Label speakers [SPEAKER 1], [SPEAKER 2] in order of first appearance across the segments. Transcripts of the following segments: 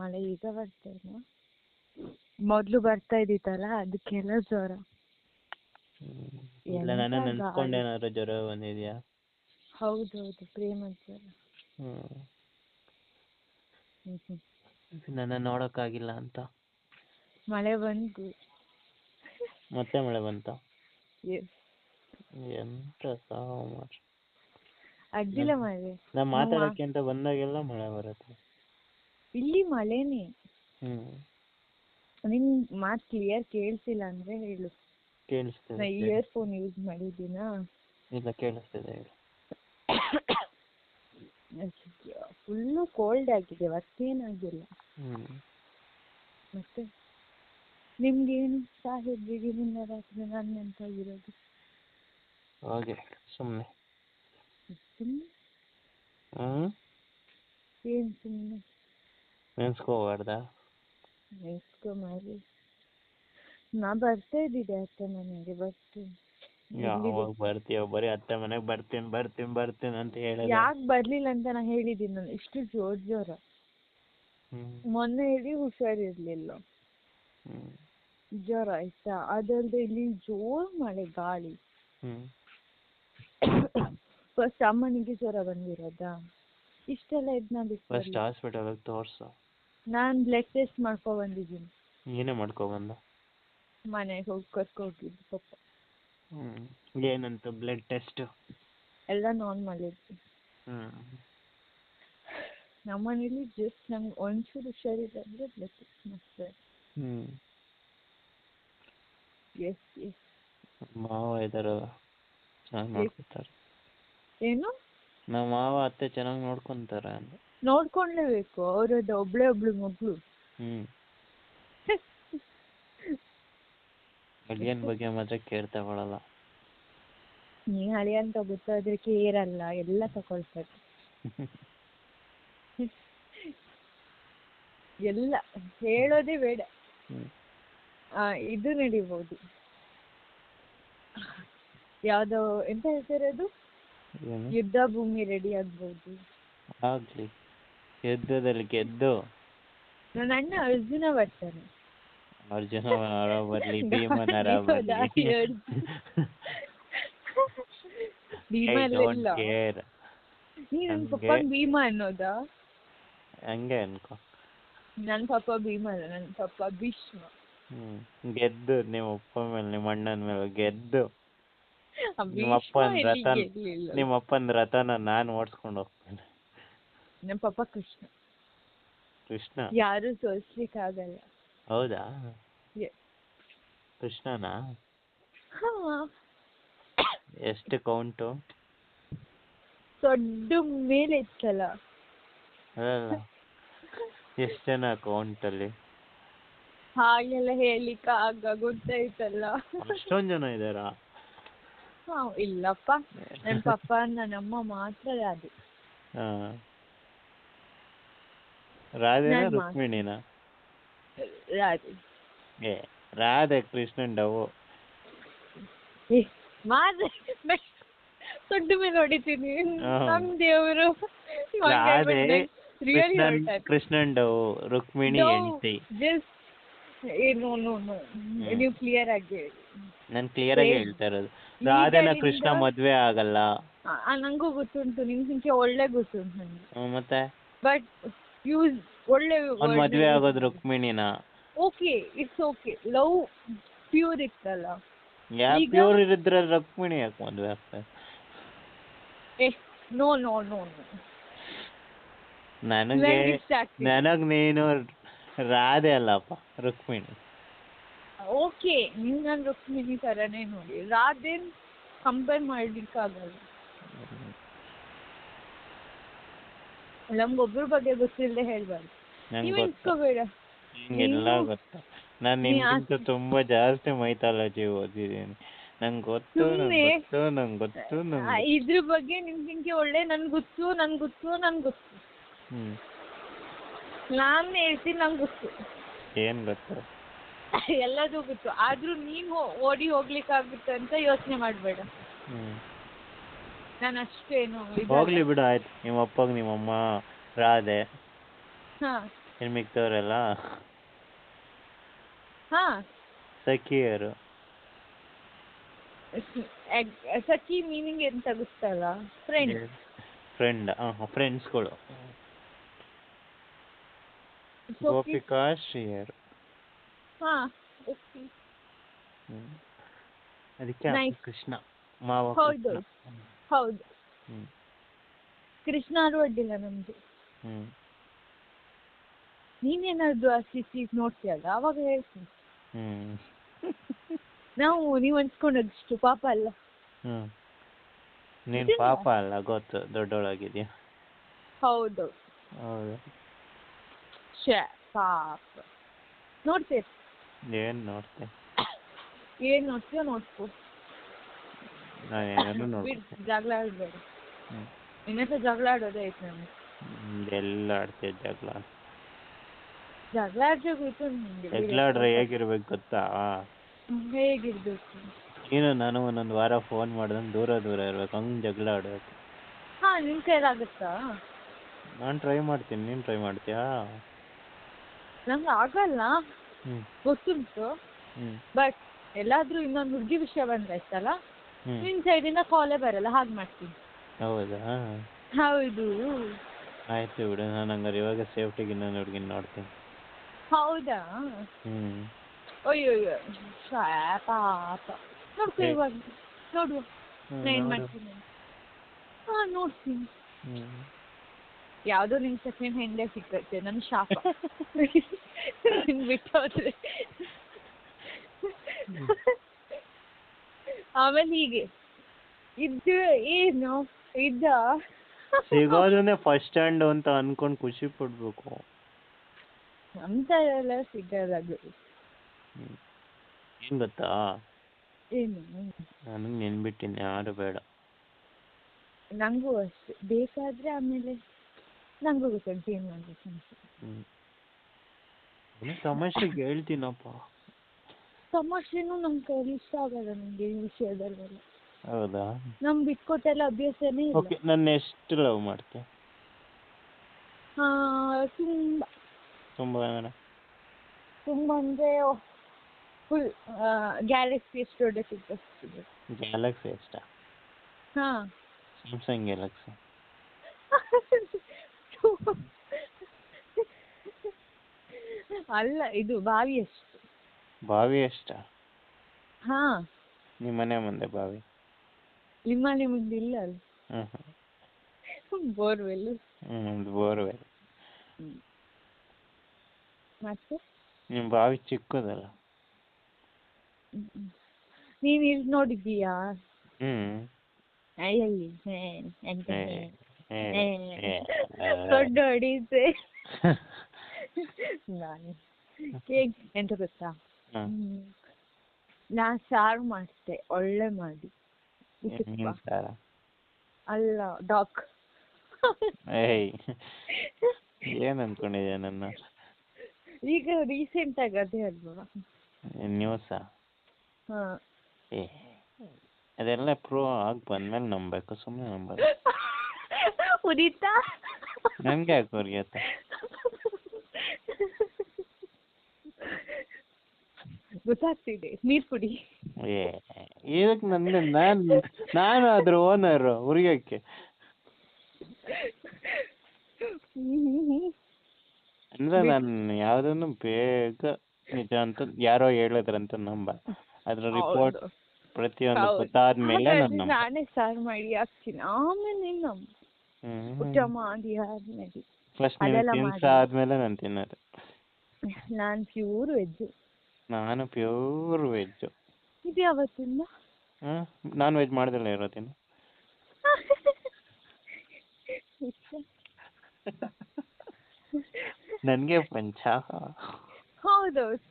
[SPEAKER 1] ಮಳೆ ಈಗ ಬರ್ತಾ ಇಲ್ಲ ಮೊದಲು ಬರ್ತಾ ಇದ್ದಿತ್ತಲ್ಲ ಅದಕ್ಕೆಲ್ಲ ಜ್ವರ.
[SPEAKER 2] ಇಲ್ಲ
[SPEAKER 1] ಗಾಳಿ.
[SPEAKER 2] ನೆನ್ಸ್ಕೊಂಡು ಏನಾದ್ರು ಜ್ವರ ಬಂದಿದ್ಯಾ?
[SPEAKER 1] ಹೌದೌದು ಪ್ರೇಮ ಜ್ವರ.
[SPEAKER 2] ನನ್ನ ನೋಡಕ್ಕಾಗಿಲ್ಲ ಅಂತ.
[SPEAKER 1] ಮಳೆ ಬಂತು.
[SPEAKER 2] ಮತ್ತೆ ಮಳೆ ಬಂತ? ಎಂತ ಸಾವು.
[SPEAKER 1] ಅಡ್ಡಿಲ್ಲ ಮಳೆ.
[SPEAKER 2] ನಾ ಮಾತಾಡಕ್ಕೆ ಅಂತ ಬಂದಾಗೆಲ್ಲ ಮಳೆ ಬರುತ್ತೆ.
[SPEAKER 1] ಇಲ್ಲಿ ಮಳೆನೇ. ನಿನ್ ಮಾತ್ ಕ್ಲಿಯರ್ ಕೇಳಿಸಿಲ್ಲ ಅಂದ್ರೆ ಹೇಳು. ನಾ ಇಯರ್ ಫೋನ್ ಯೂಸ್ ಮಾಡಿದ್ದೀನಾ?
[SPEAKER 2] ಇಲ್ಲ ಕೇಳಿಸ್ತಿದೆ ಫುಲ್
[SPEAKER 1] ಫುಲ್ಲು ಕೋಲ್ಡ್ ಆಗಿದೆ ಮತ್ತೇನಾಗಿಲ್ಲ. ಮತ್ತೆ? ನಿಮ್ಗೇನು ಸಾಹೇಬ್ರಿಗೆ ನಿನ್ನ ರಾತ್ರಿ ನಾನು ನೆನಪಾಗಿರೋದು
[SPEAKER 2] ಹಾಗೆ ಸುಮ್ಮನೆ
[SPEAKER 1] ಸುಮ್ಮನೆ ಏನು ಸುಮ್ಮನೆ
[SPEAKER 2] ನೆನ್ಸ್ಕೋಬಾರ್ದಾ
[SPEAKER 1] ನೆನ್ಸ್ಕೊ ಮಾಡಿ ನಾ ಬರ್ತಾ ಇದ್ದಿದ್ದೆ ಅತ್ತೆ ಮನೆಗೆ ಬರ್ತೀನಿ.
[SPEAKER 2] ಯಾವಾಗ ಬರ್ತೀಯ ಬರಿ ಅತ್ತೆ ಮನೆಗೆ ಬರ್ತೀನಿ ಬರ್ತೀನಿ ಬರ್ತೀನಿ ಅಂತ ಹೇಳಿ
[SPEAKER 1] ಯಾಕೆ ಬರ್ಲಿಲ್ಲ ಅಂತ ನಾ ಹೇಳಿದ್ದೀನಿ ನಾನು ಇಷ್ಟು ಜೋರ್
[SPEAKER 2] ಜೋರ.
[SPEAKER 1] ಮೊನ್ನೆ ಹೇಳಿ ಹುಷಾರಿರ್ಲಿಲ್ಲ. ಜ್ವರ ಆಯ್ತಾ? ಅದಲ್ದೆ ಇಲ್ಲಿ ಜೋರ್ ಮಳೆ ಗಾಳಿ.
[SPEAKER 2] ಹ್ಮ್.
[SPEAKER 1] ಫಸ್ಟ್ ಅಮ್ಮನಿಗೆ ಜ್ವರ ಬಂದಿರೋದಾ? ಇಷ್ಟೆಲ್ಲ ಇದನ್ನ
[SPEAKER 2] ಫಸ್ಟ್
[SPEAKER 1] ಬಿಟ್ಟು
[SPEAKER 2] ಹಾಸ್ಪಿಟಲ್ ತೋರ್ಸು.
[SPEAKER 1] ನಾನು ಬ್ಲಡ್ ಟೆಸ್ಟ್ ಮಾಡ್ಕೊ ಬಂದಿದ್ದೀನಿ.
[SPEAKER 2] ಏನೇ ಮಾಡ್ಕೊ ಬಂದ?
[SPEAKER 1] ಮನೆಗೆ ಹೋಗಿ ಕರ್ಕೊ ಹೋಗಿದ್ದು ಪಾಪ.
[SPEAKER 2] ಹ್ಮ್. ಏನಂತ ಬ್ಲಡ್ ಟೆಸ್ಟ್
[SPEAKER 1] ಎಲ್ಲ ನಾರ್ಮಲ್ ಇತ್ತು.
[SPEAKER 2] ಹ್ಮ್.
[SPEAKER 1] ನಮ್ಮನೇಲಿ ಜಸ್ಟ್ ನಂಗೆ ಒಂಚೂರು ಹುಷಾರಿಲ್ಲ ಅಂದರೆ ಬ್ಲಡ್ ಟೆಸ್ಟ್ ಮಾಡ್ತಾರೆ.
[SPEAKER 2] ಹ್ಮ್.
[SPEAKER 1] ಎಸ್ ಎಸ್
[SPEAKER 2] ಮಾವ ಇದಾರಲ್ಲ ಚೆನ್ನಾಗಿ ನೋಡ್ಕೊತಾರೆ.
[SPEAKER 1] ಏನು?
[SPEAKER 2] ನಮ್ಮ ಮಾವ ಅತ್ತೆ ಚೆನ್ನಾಗಿ ನೋಡ್ಕೊಂತಾರೆ ಅಂದೆ
[SPEAKER 1] ನೋಡ್ಕೊಂಡ್ಲೇಬೇಕು ಅವರದ್ದು ಒಬ್ಳೆ ಒಬ್ಳು ಮಗಳು.
[SPEAKER 2] ಅಳಿಯನ್ ಬಗ್ಗೆ ಮಾತ್ರ ಕೇರ್ ತಗೊಳಲ್ಲ
[SPEAKER 1] ನೀ ಹಳಿ ಅಂತ ಗೊತ್ತಾದ್ರೆ ಕೇರಲ್ಲ ಎಲ್ಲ ತಗೊಳ್ತಾರೆ. ಎಲ್ಲ ಹೇಳೋದೇ ಬೇಡ. ಇದು ನಡಿಬೋದು. ಯಾವ್ದೋ ಎಂತ ಹೆಸರದು?
[SPEAKER 2] ಏನು?
[SPEAKER 1] ಯುದ್ಧ ಭೂಮಿ ರೆಡಿ ಆಗ್ಬಹುದು
[SPEAKER 2] ಆಗ್ಲಿ. ಯುದ್ಧದಲ್ಲಿ ಗೆದ್ದು
[SPEAKER 1] ನನ್ನ ಅಣ್ಣ ಅರ್ಜುನ ಬರ್ತಾನೆ
[SPEAKER 2] ಅರ್ಜುನ ಬರಲಿ ಭೀಮನ
[SPEAKER 1] ಭೀಮ?
[SPEAKER 2] ಬರ್ಲಿ
[SPEAKER 1] ಇಲ್ಲ
[SPEAKER 2] care.
[SPEAKER 1] ನೀ ನನ್ನ ಪಪ್ಪ ಭೀಮ ಅನ್ನೋದಾ?
[SPEAKER 2] ಹಂಗೆ ಅನ್ಕೋ.
[SPEAKER 1] ನನ್ನ ಪಪ್ಪ ಭೀಮ ಅಲ್ಲ ನನ್ನ ಪಪ್ಪ ಭೀಷ್ಮ.
[SPEAKER 2] ಗೆದ್ದು ನಿಮ್ಮ ಅಪ್ಪ ಮೇಲೆ ನಿಮ್ಮ ಅಣ್ಣನ ಮೇಲೆ ಗೆದ್ದು. ನಿಮ್ಮ ಅಪ್ಪನ ರಥನ. ನಿಮ್ಮ ಅಪ್ಪನ ರಥನ ನಾನು ಓಡಿಸ್ಕೊಂಡು ಹೋಗ್ತೇನೆ.
[SPEAKER 1] ನಮ್ಮ ಪಾಪ ಕೃಷ್ಣ.
[SPEAKER 2] ಕೃಷ್ಣ?
[SPEAKER 1] ಯಾರು ಸೋಲ್ಸ್ಲಿಕ್ಕಾಗಲ್ಲ
[SPEAKER 2] ಹೌದಾ? ಕೃಷ್ಣನ? ಎಷ್ಟು ಕೌಂಟು?
[SPEAKER 1] ದೊಡ್ಡ ಮೇಲೆ ಇತ್ತಲ್ಲ.
[SPEAKER 2] ಎಷ್ಟು ಜನ ಕೌಂಟಲ್ಲಿ?
[SPEAKER 1] ಹಾಗೆಲ್ಲ ಹೇಳಿಕ ಆಗ ಗೊತ್ತಾಯ್ತಲ್ಲ.
[SPEAKER 2] ಅಷ್ಟೊಂದು ಜನ ಇದ್ದಾರಾ?
[SPEAKER 1] ಇಲ್ಲಪ್ಪ. ನನ್ ಪಪ್ಪ ನನ್ನಮ್ಮ ಮಾತ್ರ ಅದು.
[SPEAKER 2] ಹಾ. ರಾಧೆನ
[SPEAKER 1] ನಾನ್ ಮಾ-
[SPEAKER 2] ರುಕ್ಮಿಣಿನ?
[SPEAKER 1] ರಾಧೆ.
[SPEAKER 2] ಏ ರಾಧೆ ಕೃಷ್ಣನ್ ಡವು.
[SPEAKER 1] ಏ ದೊಡ್ಡ ಮೇಲೆ ಹೊಡಿತೀನಿ.
[SPEAKER 2] ಹಾ.
[SPEAKER 1] ನಮ್ ದೇವರು.
[SPEAKER 2] ರಾಧೆ ಕೃಷ್ಣನ್ ಕೃಷ್ಣನ್ ಡವು ರುಕ್ಮಿಣಿ ಹೆಂಡತಿ.
[SPEAKER 1] ನೋ ನೀವು ಕ್ಲಿಯರ್ ಆಗಿ ಹೇಳಿ.
[SPEAKER 2] ನಾನು ಕ್ಲಿಯರ್ ಆಗಿ. ಹೇಳ್ತಾ ಇರೋದು. ರಾಧೆನ ಕೃಷ್ಣ ಮದ್ವೆ ಆಗಲ್ಲ.
[SPEAKER 1] ಆ, ಆ, ನಂಗೂ ಗೊತ್ತುಂಟು. ನಿಮ್ ಸಂಖ್ಯೆ ಒಳ್ಳೆ ಗೊತ್ತುಂಟು
[SPEAKER 2] ಹ್ಮ್, ಮತ್ತೆ?
[SPEAKER 1] ಬಟ್ ಯೂಸ್ ಒಳ್ಳೆ
[SPEAKER 2] ಅವ್ನ್ ಮದ್ವೆ ಆಗೋದು ರುಕ್ಮಿಣಿನ?
[SPEAKER 1] Okay it's okay love pure ಇತ್ತಲ್ಲ?
[SPEAKER 2] ಯಾ
[SPEAKER 1] ಈಗ-
[SPEAKER 2] ಪ್ಯೂರ್ ಇರಿದ್ರೆ ರುಕ್ಮಿಣಿ ಯಾಕೆ ಮದುವೆ ಆಗ್ತಾರೆ
[SPEAKER 1] ಏ ನೋ ನೋ ನೋ
[SPEAKER 2] ನನಗೆ ನನಗ್ ನೀನು ರಾಧೆ ಅಲ್ಲಪ್ಪ ರುಕ್ಮಿಣಿ.
[SPEAKER 1] ಓಕೆ ನಿಮ್ ನಾನು ರುಕ್ಮಿಣಿ ಥರನೇ ನೋಡಿ. ರಾಧೆ ಕಂಪೇರ್ ಮಾಡ್ಲಿಕ್ಕಾಗಲ್ಲ. ನಮ್ಗೊಬ್ರ ಬಗ್ಗೆ ಗೊತ್ತಿಲ್ಲದೆ ಹೇಳ್ಬಾರ್ದು. ನೀವ್ ಇಟ್ಕೋಬೇಡ.
[SPEAKER 2] ನಿಂಗೆಲ್ಲ ಗೊತ್ತು. ನಾನು ನಿನ್ಗಿಂತ ತುಂಬಾ ಜಾಸ್ತಿ ಮೈಥಾಲಜಿ ಓದಿದ್ದೀನಿ ನಂಗೆ ಗೊತ್ತು ನಂಗೆ ಗೊತ್ತು ನಂಗೆ ಗೊತ್ತು ನಂಗೆ
[SPEAKER 1] ಇದ್ರ ಬಗ್ಗೆ ನಿಂಗೆ ಸಂಖ್ಯೆ ಒಳ್ಳೆ ನನ್ ಗೊತ್ತು ನನ್ ಗೊತ್ತು ನನ್ ಗೊತ್ತು.
[SPEAKER 2] ಹ್ಮ್.
[SPEAKER 1] ನಾನ್ ಹೇಳ್ತೀನಿ ನಂಗೆ ಗೊತ್ತು.
[SPEAKER 2] ಏನ್ ಗೊತ್ತು?
[SPEAKER 1] ಎಲ್ಲದೂ ಗೊತ್ತು. ಆದ್ರೂ ನೀನ್ ಹೋ- ಓಡಿ ಹೋಗ್ಲಿಕ್ಕಾಗುತ್ತೆ ಅಂತ ಯೋಚನೆ ಮಾಡ್ಬೇಡ.
[SPEAKER 2] ಹ್ಮ್.
[SPEAKER 1] ನಾನು ಅಷ್ಟೇನು ಇದಲ್ಲ.
[SPEAKER 2] ಹೋಗ್ಲಿ ಬಿಡು ಆಯ್ತು. ನಿಮ್ಮ ಅಪ್ಪಗ್ ನಿಮ್ಮಮ್ಮ ರಾಧೆ
[SPEAKER 1] ಹಾ.
[SPEAKER 2] ಇನ್ನು
[SPEAKER 1] ಹಾಂ.
[SPEAKER 2] ಸಖಿಯರು.
[SPEAKER 1] ಸಖಿ ಮೀನಿಂಗ್ ಎಂತ ಗೊತ್ತಲ್ಲ? ಫ್ರೆಂಡ್
[SPEAKER 2] ಫ್ರೆಂಡ್ ಫ್ರೆಂಡ್ಸ್ಗಳು ಗೋಪಿಕಾ ಶ್ರೀಯರು.
[SPEAKER 1] ಹಾ.
[SPEAKER 2] ಅದಕ್ಕೆ ಕೃಷ್ಣ ಮಾವ
[SPEAKER 1] ಹೌದು.
[SPEAKER 2] ಕೃಷ್ಣ.
[SPEAKER 1] ಹೌದು.
[SPEAKER 2] ಹ್ಮ್.
[SPEAKER 1] ಕೃಷ್ಣಾರು ಅಡ್ಡಿಲ್ಲ ನಮ್ದು.
[SPEAKER 2] ಹ್ಮ್.
[SPEAKER 1] ನೀನೇನಾದ್ರು ಸ್ಥಿತಿ ನೋಡ್ತೀಯಲ್ಲ ಅವಾಗ ಹೇಳ್ತೀನಿ.
[SPEAKER 2] ಹ್ಮ್.
[SPEAKER 1] ನಾವು ನೀವು ಅನ್ಸ್ಕೊಂಡಷ್ಟು ಪಾಪ ಅಲ್ಲ.
[SPEAKER 2] ಹ್ಮ್. ನೀನ್? ಪಾಪ ಅಲ್ಲ ಗೊತ್ತು. ದೊಡ್ಡವಳಾಗಿದ್ಯಾ
[SPEAKER 1] ಹೌದು.
[SPEAKER 2] ಹೌದು.
[SPEAKER 1] ಶ್ಯಾ ಪಾಪ. ನೋಡ್ತೀರಿ
[SPEAKER 2] ಏನ್ ನೋಡ್ತೆ?
[SPEAKER 1] ಏನ್ ನೋಡ್ತೀಯೋ ನೋಡ್ಕೋ.
[SPEAKER 2] ನಾನು ಏನಾದ್ರು
[SPEAKER 1] ಬಿಡ್ ಜಗಳ ಆಡ್ಬೇಡ. ಹತ್ರ ಜಗಳ ಆಡೋದೇ ಐತೆ ನಮ್ಗೆ.
[SPEAKER 2] ಎಲ್ಲ ಆಡ್ತೀಯ ಜಗಳ.
[SPEAKER 1] ಜಗಳ ಆಡ್ರೆ ಗೊತ್ತು ನಿಂಗೆ
[SPEAKER 2] ಜಗಳ ಆಡ್ರೆ ಹೇಗಿರ್ಬೇಕು ಗೊತ್ತಾ?
[SPEAKER 1] ಹೇಗಿರ್ಬೇಕು.
[SPEAKER 2] ಏನು ನಾನು ಒಂದೊಂದು ವಾರ ಫೋನ್ ಮಾಡ್ದಂಗೆ ದೂರ ದೂರ ಇರ್ಬೇಕು ಹಂಗ್ ಜಗಳ ಆಡ್ಬೇಕು.
[SPEAKER 1] ಹಾ ನಿನ್ ಕೈಲಾಗುತ್ತಾ?
[SPEAKER 2] ನಾನು ಟ್ರೈ ಮಾಡ್ತೀನಿ ನೀನು ಟ್ರೈ ಮಾಡ್ತೀಯಾ?
[SPEAKER 1] ನಂಗೆ ಆಗಲ್ಲ.
[SPEAKER 2] ಹ್ಮ್.
[SPEAKER 1] ಗೊತ್ತುಂಟು.
[SPEAKER 2] ಹ್ಮ್.
[SPEAKER 1] ಬಟ್ ಎಲ್ಲಾದ್ರೂ ಇನ್ನೊಂದು ಹುಡುಗಿ ವಿಷಯ ಬಂದ್ರೆ
[SPEAKER 2] ಹ್ಮ್
[SPEAKER 1] ನಿನ್ ಸೈಡಿಂದ ಕಾಲೇ ಬರಲ್ಲ ಹಾಗೆ ಮಾಡ್ತೀನಿ.
[SPEAKER 2] ಹೌದಾ?
[SPEAKER 1] ಹೌದು.
[SPEAKER 2] ಆಯ್ತು ಬಿಡು ನಾನು ಹಂಗಾರೆ ಇವಾಗ ಸೇಫ್ಟಿಗೆ ಇನ್ನೊಂದು ಹುಡುಗಿನ ನೋಡ್ತೀನಿ.
[SPEAKER 1] ಹೌದಾ?
[SPEAKER 2] ಹ್ಮ್.
[SPEAKER 1] ಅಯ್ಯೋ ಪಾಪ. ನೋಡ್ಕೊ. ಇವಾಗ ನೋಡುವ
[SPEAKER 2] ಹ್ಮ್,
[SPEAKER 1] ನಾ ಏನ್
[SPEAKER 2] ನೋಡು.
[SPEAKER 1] ಮಾಡ್ತೀನಿ? ಹಾ ನೋಡ್ತೀನಿ.
[SPEAKER 2] ಯಾವ್ದೋ
[SPEAKER 1] ಯಾವುದೋ ನಿನ್ ಸೆಕೆಂಡ್ ಹ್ಯಾಂಡೇ ಸಿಕ್ಕತ್ತೆ ನನ್ನ ಶಾಪ. ನಿನ್ ಬಿಟ್ಟು ಹೋದ್ರೆ ಆಮೇಲೆ ಹೀಗೆ. ಇದ್ದು ಏನು? ಇದ್ದ?
[SPEAKER 2] ಸಿಗೋದನ್ನೇ ಫಸ್ಟ್ ಸ್ಟ್ಯಾಂಡ್ ಅಂತ ಅನ್ಕೊಂಡು ಖುಷಿ ಪಡ್ಬೇಕು.
[SPEAKER 1] ಅಂತ ಎಲ್ಲ.
[SPEAKER 2] ಹ್ಮ್. ಏನ್ ಗೊತ್ತಾ?
[SPEAKER 1] ಏನು?
[SPEAKER 2] ನನಗೆ ನೆನ್ಬಿಟ್ಟಿನಿ ಯಾರು ಬೇಡ.
[SPEAKER 1] ನಂಗೂ ಅಷ್ಟೆ. ಬೇಕಾದ್ರೆ ಆಮೇಲೆ ನಂಗೂ ಗೊತ್ತುಂಟು ಏನು ಮಾಡ್ಬೇಕು ಅಂತ.
[SPEAKER 2] ಹ್ಮ್. ಇನ್ನು ತಮಾಷೆಗೆ ಹೇಳ್ತೀನಪ್ಪ.
[SPEAKER 1] ತಮಾಷೆನೂ ನಮ್ ಕೈಲಿ ಇಷ್ಟ ಆಗಲ್ಲ ನಂಗೆ ಈ ವಿಷಯದಲ್ಲೆಲ್ಲ.
[SPEAKER 2] ಹೌದಾ?
[SPEAKER 1] ನಮ್ ಬಿಟ್ಕೊಟ್ಟೆಲ್ಲ ಅಭ್ಯಾಸನೇ ಇಲ್ಲ.
[SPEAKER 2] ಓಕೆ ನನ್ನ ಎಷ್ಟು ಲವ್ ಮಾಡ್ತೀಯ
[SPEAKER 1] ಹಾ ತುಂಬಾ.
[SPEAKER 2] ತುಂಬಾ ಅಂದ್ರೆ?
[SPEAKER 1] ತುಂಬ ಅಂದ್ರೆ ಫುಲ್ ಗ್ಯಾಲಕ್ಸಿ ಎಷ್ಟು ದೊಡ್ಡ ಸಿಗ್ತದೆ
[SPEAKER 2] ಗ್ಯಾಲಕ್ಸಿ ಎಷ್ಟ?
[SPEAKER 1] ಹಾ.
[SPEAKER 2] ಸ್ಯಾಮ್ಸಂಗ್ ಗ್ಯಾಲಕ್ಸಿ
[SPEAKER 1] ಅಲ್ಲ ಇದು ಬಾವಿ ಎಷ್ಟು
[SPEAKER 2] ಬಾವಿ ಅಷ್ಟ
[SPEAKER 1] ಹಾ.
[SPEAKER 2] ನಿಮ್ಮ ಮನೆ ಮುಂದೆ ಬಾವಿ?
[SPEAKER 1] ನಿಮ್ಮನೆ ಮುಂದೆ ಇಲ್ಲ ಅಲ್ಲ.
[SPEAKER 2] ಹ್ಮ್
[SPEAKER 1] ಬೋರ್ವೆಲ್
[SPEAKER 2] ಹ್ಮ್ ನಮ್ದು ಬೋರ್ವೆಲ್
[SPEAKER 1] ಮತ್ತೆ?
[SPEAKER 2] ನಿಮ್ಮ ಬಾವಿ ಚಿಕ್ಕದಲ್ಲ?
[SPEAKER 1] ನೀನು ಇಲ್ಲಿ ನೋಡಿದ್ದೀಯಾ?
[SPEAKER 2] ಹ್ಮ್.
[SPEAKER 1] ಎಂತ ದೊಡ್ಡ ಹೊಡಿತೆ. ನಾನು. ಕೇಕ್ ಎಂತ ಗೊತ್ತಾ?
[SPEAKER 2] ಹ್ಮ್.
[SPEAKER 1] ಹ್ಮ್. ನಾ ಸಾರು ಮಾಡಿದೆ ಒಳ್ಳೆ ಮಾಡಿ. ಅಲ್ಲ ಡಾಕ್
[SPEAKER 2] ಏಯ್. ಏನ್ ಅನ್ಕೊಂಡಿದ್ಯ ನನ್ನ?
[SPEAKER 1] ಈಗ ರೀಸೆಂಟ್ ಆಗಿ ಅದೇ ಅಲ್ವಾ?
[SPEAKER 2] ನ್ಯೂಸಾ
[SPEAKER 1] ಹಾ.
[SPEAKER 2] ಏ ಅದೆಲ್ಲ ಪ್ರೂವ್ ಆಗಿ ಬಂದ್ಮೇಲೆ ನಂಬಬೇಕು ಸುಮ್ಮನೆ ನಂಬಲ್ಲ.
[SPEAKER 1] ಉರಿತಾ
[SPEAKER 2] ನನ್ಗೆ ಯಾಕೆ ಉರಿಯತ್ತೆ?
[SPEAKER 1] ಗೊತ್ತಾಗ್ತಿದೆ ನೀರ್ ಕುಡಿ.
[SPEAKER 2] ಏ ಇದಕ್ಕೆ ನನ್ನ ನಾನು ನಾನು ಅದ್ರ ಓನರು ಉರಿಯೋಕ್ಕೆ ಅಂದ್ರೆ ನಾನು ಯಾವ್ದನ್ನು ಬೇಗ ನಿಜ ಅಂತ ಯಾರೋ ಹೇಳಿದ್ರಂತ ನಂಬ. ಅದ್ರ ರಿಪೋರ್ಟ್. ಪ್ರತಿಯೊಂದು. ಗೊತ್ತಾದ್ಮೇಲೆ ನಾನು
[SPEAKER 1] ನಾನೇ ಸಾರು ಮಾಡಿ ಹಾಕ್ತೀನಿ. ಆಮೇಲೆ ನೀನು ನಂಬು. ಊಟ ಮಾಡಿ ಆದ್ಮೇಲೆ.
[SPEAKER 2] ಫಸ್ಟ್
[SPEAKER 1] ನೀವು
[SPEAKER 2] ತಿನ್ಸ. ಆದ್ಮೇಲೆ ನಾನು ತಿನ್ನೋದು.
[SPEAKER 1] ನಾನ್ ಪ್ಯೂರ್ ವೆಜ್
[SPEAKER 2] ನಾನು ಪ್ಯೂರ್ ವೆಜ್
[SPEAKER 1] ಇದು ಯಾವತ್ತಿಂದ?
[SPEAKER 2] ಹಾಂ ನಾನ್ ವೆಜ್ ಮಾಡ್ದಲ್ಲ ಇರೋದೇನು. ನನಗೆ ಪಂಚ.
[SPEAKER 1] ಹೌದು.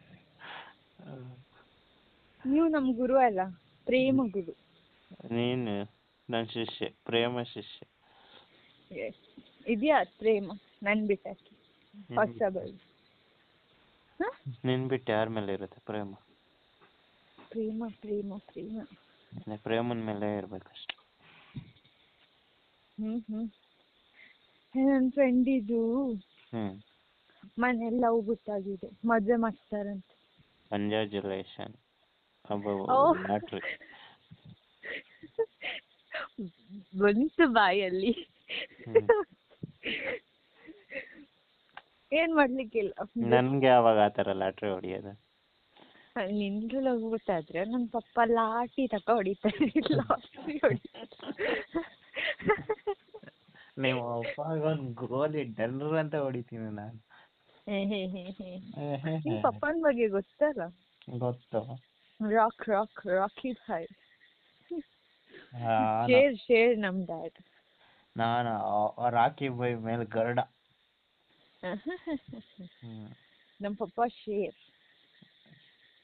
[SPEAKER 1] ನೀವು ನಮ್ಮ ಗುರು ಅಲ್ಲ ಪ್ರೇಮ ಗುರು.
[SPEAKER 2] ನೀನು ನನ್ನ ಶಿಷ್ಯ ಪ್ರೇಮ ಶಿಷ್ಯ.
[SPEAKER 1] ಇದೆಯಾ ಪ್ರೇಮ? ನನ್ ಬಿಟ್ಟಾಕಿ. ಹೊಸ
[SPEAKER 2] ನಿನ್ ಬಿಟ್ಟು ಯಾರ ಮೇಲೆ ಇರುತ್ತೆ ಪ್ರೇಮ?
[SPEAKER 1] ಪ್ರೇಮ ಪ್ರೇಮ ಪ್ರೇಮ.
[SPEAKER 2] ನಿನ್ನ ಪ್ರೇಮನ ಮೇಲೆ ಇರ್ಬೇಕಷ್ಟೆ.
[SPEAKER 1] ಹ್ಮ್ ಹ್ಮ್. ನನ್ ಫ್ರೆಂಡ್ ಇದು.
[SPEAKER 2] ಹ್ಮ್.
[SPEAKER 1] ಮನೆಯಲ್ಲಿ ಲವ್ ಗೊತ್ತಾಗಿದೆ. ಮದುವೆ ಮಾಡ್ತಾರಂತೆ. ಕಂಜಾಜುಲೇಷನ್.
[SPEAKER 2] ಲಾಟ್ರಿ
[SPEAKER 1] ಬಂತು ಬಾಯಲ್ಲಿ. ಏನ್ ಮಾಡ್ಲಿಕ್ಕಿಲ್ಲ
[SPEAKER 2] ನನ್ಗೆ ಯಾವಾಗ ಆ ಥರ ಲಾಟ್ರಿ ಹೊಡಿಯೋದು?
[SPEAKER 1] ನಿನ್ಗೆ ಲವ್ ಗೊತ್ತಾದ್ರೆ ನನ್ನ ಪಪ್ಪ ಲಾಟಿ ತಕ ಹೊಡಿತಾರೆ ಲಾಟ್ರಿ ಹೊಡಿತಾರೆ
[SPEAKER 2] ನೀವು ಅಪ್ಪಾಗ ಒಂದು ಗೋಲಿ ಡಲ್ರ್ ಅಂತ ಹೊಡಿತೀನಿ ನಾನು.
[SPEAKER 1] ಹೇ ಹೇ ಹೇ ಹೇ.
[SPEAKER 2] ಏ, ಹೇ,
[SPEAKER 1] ನಿಮ್
[SPEAKER 2] ಹೇ.
[SPEAKER 1] ಪಪ್ಪನ ಬಗ್ಗೆ ಗೊತ್ತಲ್ಲ?
[SPEAKER 2] ಗೊತ್ತು.
[SPEAKER 1] ರಾಕ್ ರಾಕ್ ರಾಕಿ ಭಾಯ್
[SPEAKER 2] ಆ,
[SPEAKER 1] ಶೇರ್ ಶೇರ್ ನಮ್ ಡ್ಯಾಡ್
[SPEAKER 2] ನಾನು ಆ ರಾಕಿ ಬಾಯ್ ಮೇಲೆ ಗರುಡ. ಹ್ಮ್
[SPEAKER 1] ನಮ್ ಪಪ್ಪ ಶೇರ್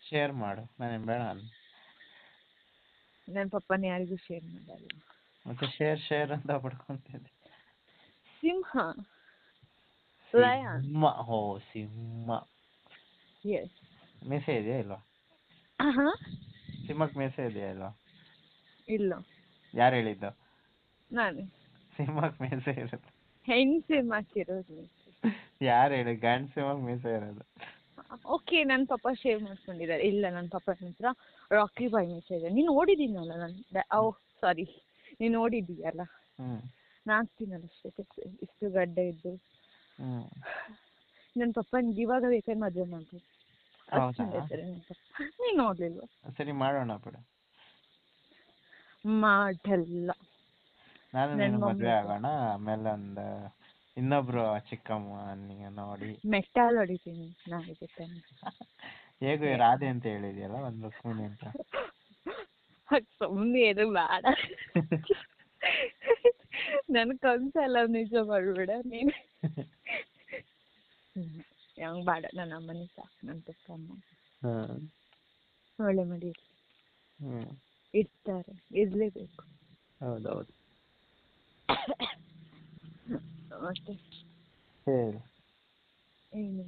[SPEAKER 2] ಶೇರ್ ಮಾಡು ನಾನು ಬೇಡ ನನ್ನ
[SPEAKER 1] ನನ್ ಪಪ್ಪನ ಯಾರಿಗೂ ಶೇರ್ ಮಾಡಲ್ಲ.
[SPEAKER 2] ಮತ್ತೆ ಶೇರ್ ಶೇರ್ ಅಂತ ಪಡ್ಕೊಂತಿದ್ದೆ.
[SPEAKER 1] ಸಿಂಹ. ಲಯನ್
[SPEAKER 2] ಸಿಂಹ ಹೋ ಸಿಂಹ.
[SPEAKER 1] ಎಸ್
[SPEAKER 2] ಮೀಸೆ ಇದೆಯಾ ಇಲ್ವಾ? ಸಿಂಹಕ್ಕೆ ಮೀಸೆ ಇದೆಯಾ ಇಲ್ವಾ?
[SPEAKER 1] ಇಲ್ಲ.
[SPEAKER 2] ಯಾರು ಹೇಳಿದ್ದು?
[SPEAKER 1] ನಾನು.
[SPEAKER 2] ಸಿಂಹಕ್ಕೆ ಮೀಸೆ ಇರುತ್ತೆ?
[SPEAKER 1] ಹೆಂಗ್ಸೆ ಮಾತಿರೋದು.
[SPEAKER 2] ಯಾರು ಹೇಳಿ ಗಂಡು ಸಿಂಹಕ್ಕೆ ಮೀಸೆ ಇರೋದು.
[SPEAKER 1] ಓಕೆ ನನ್ನ ಪಪ್ಪ ಶೇವ್ ಮಾಡ್ಕೊಂಡಿದ್ದಾರೆ ಇಲ್ಲ ನನ್ನ ಪಪ್ಪನ ಹತ್ರ ರಾಕಿ ಬಾಯ್ ಮೀಸ ಇದೆ. ನೀನು ನೋಡಿದ್ದೀನಲ್ಲ ನಾನು ಓ ಸಾರಿ ನೀನು ನೋಡಿದ್ದೀಯಲ್ಲ? ನಾಗ್ತೀನಲ್ಲ ಅಷ್ಟೇ ಇಷ್ಟು ಗಡ್ಡ ಇದ್ದು.
[SPEAKER 2] ನನ್ನ
[SPEAKER 1] ನನ್ನ ಪಪ್ಪನ ಇವಾಗ ಬೇಕಾದ್ರೆ ಮದುವೆ ಪಪ್ಪ ನೀನು ನೋಡ್ಲಿಲ್ವಾ?
[SPEAKER 2] ಸರಿ ಮಾಡೋಣ ಬಿಡು.
[SPEAKER 1] ಮಾಡಲ್ಲ
[SPEAKER 2] ನಾನು ಮದುವೆ ಆಗೋಣ ಆಮೇಲೆ ಒಂದು ಇನ್ನೊಬ್ರು ಚಿಕ್ಕಮ್ಮ ನೋಡಿ.
[SPEAKER 1] ಮೆಟ್ಟಾಲ್ ಹೊಡಿತೀನಿ ನಾಳೆ ತಾನೆ
[SPEAKER 2] ಹೇಗೂ ರಾಧೆ ಅಂತ ಹೇಳಿದ್ಯಲ್ಲ ಒಂದು ಲಕ್ಷ್ಮಿ ಅಂತ.
[SPEAKER 1] ಸುಮ್ಮನೆ ಏನು ಬೇಡ. ನನ್ ಕನ್ಸಲ್ಲ ನಿಜ ಮಾಡ್ಬೇಡ ನೀನು. ಹೆಂಗ್ ಬೇಡ ನನ್ನ ಅಮ್ಮನೇ ಸಾಕು ನನ್ನ
[SPEAKER 2] ಚಿಕ್ಕಮ್ಮ.
[SPEAKER 1] ಒಳ್ಳೆ ಮಾಡಿ ಇರ್ತಾರೆ ಇರ್ಲೇಬೇಕು.
[SPEAKER 2] ಹೌದೌದು.
[SPEAKER 1] ಮತ್ತೆ
[SPEAKER 2] ಹೇಳಿ.
[SPEAKER 1] ಏನು?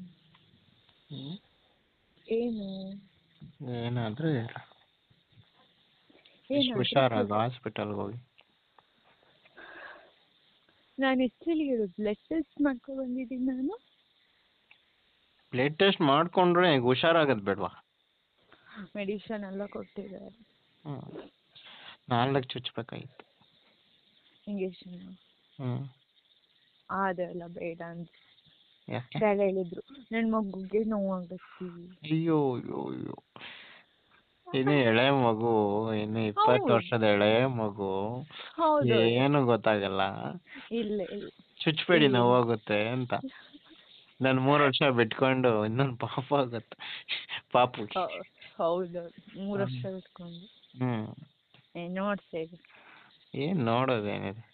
[SPEAKER 1] ಏನು?
[SPEAKER 2] ಏನಾದ್ರೂ ಹೇಳು.
[SPEAKER 1] ಏನಾದ್ರು?
[SPEAKER 2] ಹುಷಾರಾಗ ಹಾಸ್ಪಿಟಲ್ಗೆ ಹೋಗಿ.
[SPEAKER 1] ನಾನು ಆ್ಯಕ್ಚುಲಿ ಬ್ಲಡ್ ಟೆಸ್ಟ್ ಮಾಡ್ಕೊಂಡು ಬಂದಿದ್ದೀನಿ ನಾನು.
[SPEAKER 2] ಬ್ಲಡ್ ಟೆಸ್ಟ್ ಮಾಡ್ಕೊಂಡ್ರೆ ಹುಷಾರಾಗೋದು ಬೇಡವಾ?
[SPEAKER 1] ಮೆಡಿಷನ್ ಎಲ್ಲ ಕೊಟ್ಟಿದ್ದಾರೆ.
[SPEAKER 2] ಹ್ಞೂ ನಾಲ್ಕು ಚುಚ್ಚಬೇಕಾಗಿತ್ತು
[SPEAKER 1] ಇಂಜೆಕ್ಷನ್
[SPEAKER 2] ಹ್ಮ್.
[SPEAKER 1] ಅದೆಲ್ಲ ಬೇಡ ಅಂತ ಹೇಳಿದ್ರು. ನನ್ನ ಮಗುಗೆ ನೋವಾಗತ್ತಿ
[SPEAKER 2] ಅಯ್ಯೋ ಅಯ್ಯೋ ಅಯ್ಯೋ. ಇನ್ನು ಎಳೆ ಮಗು ಇನ್ನು ಇಪ್ಪತ್ತು ವರ್ಷದ ಎಳೆ ಮಗು.
[SPEAKER 1] ಹೌದು.
[SPEAKER 2] ಏನು ಗೊತ್ತಾಗಲ್ಲ.
[SPEAKER 1] ಇಲ್ಲ ಇಲ್ಲ.
[SPEAKER 2] ಚುಚ್ಬೇಡಿ ನೋವಾಗುತ್ತೆ ಅಂತ. ನಾನು ಮೂರು ವರ್ಷ ಬಿಟ್ಕೊಂಡು ಇನ್ನೊಂದು ಪಾಪ ಆಗುತ್ತೆ. ಪಾಪು.
[SPEAKER 1] ಹೌದು. ಮೂರು ವರ್ಷ ಬಿಟ್ಕೊಂಡು.
[SPEAKER 2] ಹ್ಮ್.
[SPEAKER 1] ನೋಡ್ತೇವೆ
[SPEAKER 2] ಏನ್ ನೋಡೋದೇನಿದೆ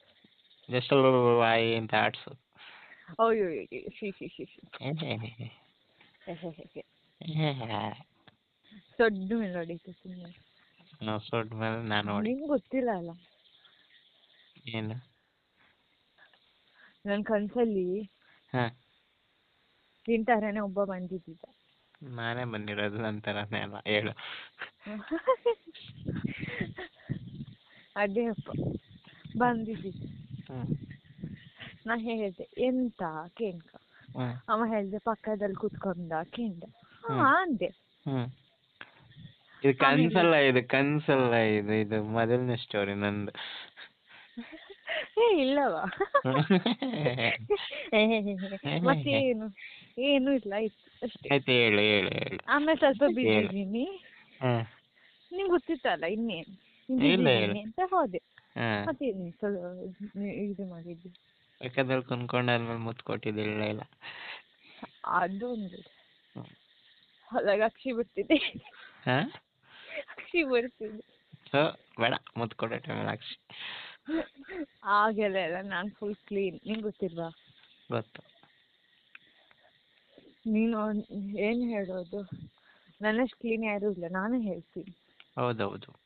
[SPEAKER 2] ಜಸ್ಟ್ ಅಂತ ಆಡ್ಸೋದು
[SPEAKER 1] ಅಯ್ಯೋ ಅಯ್ಯೋ, ಶಿ ಶಿ ಶಿ ಶಿ. ದೊಡ್ಡ ಮೇಲೆ ಹೊಡೀತು ಸುಮ್ಮನೆ
[SPEAKER 2] ನಾವು ಸೊಡ್ಡ ಮೇಲೆ ನಾನು ನೋಡಿ.
[SPEAKER 1] ನಿಂಗೆ ಗೊತ್ತಿಲ್ಲ ಅಲ್ಲ?
[SPEAKER 2] ಏನು?
[SPEAKER 1] ನನ್ನ ಕನಸಲ್ಲಿ
[SPEAKER 2] ಹಾ.
[SPEAKER 1] ನಿನ್ ಥರನೇ ಒಬ್ಬ ಬಂದಿದ್ದ
[SPEAKER 2] ನಾನೇ ಬಂದಿರೋದು ನನ್ನ ಥರನೇ ಅಲ್ಲ ಹೇಳು.
[SPEAKER 1] ಅದೇ ಅಪ್ಪ. ನಾ ಹೇಳಿದೆ ಎಂತ ಕೇಂಕ? ಅವ ಹೇಳಿದೆ ಪಕ್ಕದಲ್ಲಿ ಕುತ್ಕೊಂಡ ಕೇಂದ. ಹಾ ಅಂದೆ.
[SPEAKER 2] ಇದು ಕನ್ಸಲ್ಲ ಇದು ಕನ್ಸಲ್ಲ ಇದು ಇದು ಮೊದಲನೇ ಸ್ಟೋರಿ ನಂದು.
[SPEAKER 1] ಏ ಇಲ್ಲವಾ. ಮತ್ತೇನು ಏನು? ಇಲ್ಲ ಅಷ್ಟೇ.
[SPEAKER 2] ಆಯ್ತು ಹೇಳು ಹೇಳು ಹೇಳು.
[SPEAKER 1] ಆಮೇಲೆ ಸ್ವಲ್ಪ ಬಿಸಿ
[SPEAKER 2] ಇದ್ದೀನಿ.
[SPEAKER 1] ನಿಮ್ಗೆ ಗೊತ್ತಿತ್ತಲ್ಲ ಇನ್ನೇನು? ಅಂತ ಹೋದೆ. ಮತ್ತೇನು ಸ್ವಲ್ಪ ಇದು ಮಾಡಿದ್ದೆ?
[SPEAKER 2] ಬೇಕಾದಲ್ಲಿ ಅಲ್ವಾ ಮುತ್ತು ಕೊಟ್ಟಿದ್ದಿಲ್ಲ ಇಲ್ಲ.
[SPEAKER 1] ಅದೊಂದು
[SPEAKER 2] ಹ್ಮ್.
[SPEAKER 1] ಹೊಲಗ ಅಕ್ಷಿ ಬರ್ತಿದೆ
[SPEAKER 2] ಹಾ?
[SPEAKER 1] ಅಕ್ಷಿ ಬರ್ತಿದೆ
[SPEAKER 2] ಸೊ ಬೇಡ ಮುತ್ತು ಕೊಡೋ ಟೈಮಲ್ಲಿ ಅಕ್ಷಿ.
[SPEAKER 1] ಆಗೆಲ್ಲ ಎಲ್ಲ ನಾನು ಫುಲ್ ಕ್ಲೀನ್ ನಿಂಗೆ ಗೊತ್ತಿಲ್ವಾ?
[SPEAKER 2] ಗೊತ್ತು.
[SPEAKER 1] ನೀನು ಏನು ಹೇಳೋದು? ನನ್ನಷ್ಟು ಕ್ಲೀನ್ ಯಾರೂ ಇಲ್ಲ ನಾನೇ ಹೇಳ್ತೀನಿ.
[SPEAKER 2] ಹೌದೌದು.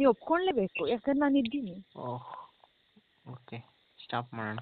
[SPEAKER 1] ನೀವು ಒಪ್ಕೊಳ್ಳೇಬೇಕು ಯಾಕಂದ್ರೆ ನಾನು ಇದ್ದೀನಿ.
[SPEAKER 2] ಓಹ್ ಓಕೆ ಸ್ಟಾಪ್ ಮಾಡೋಣ.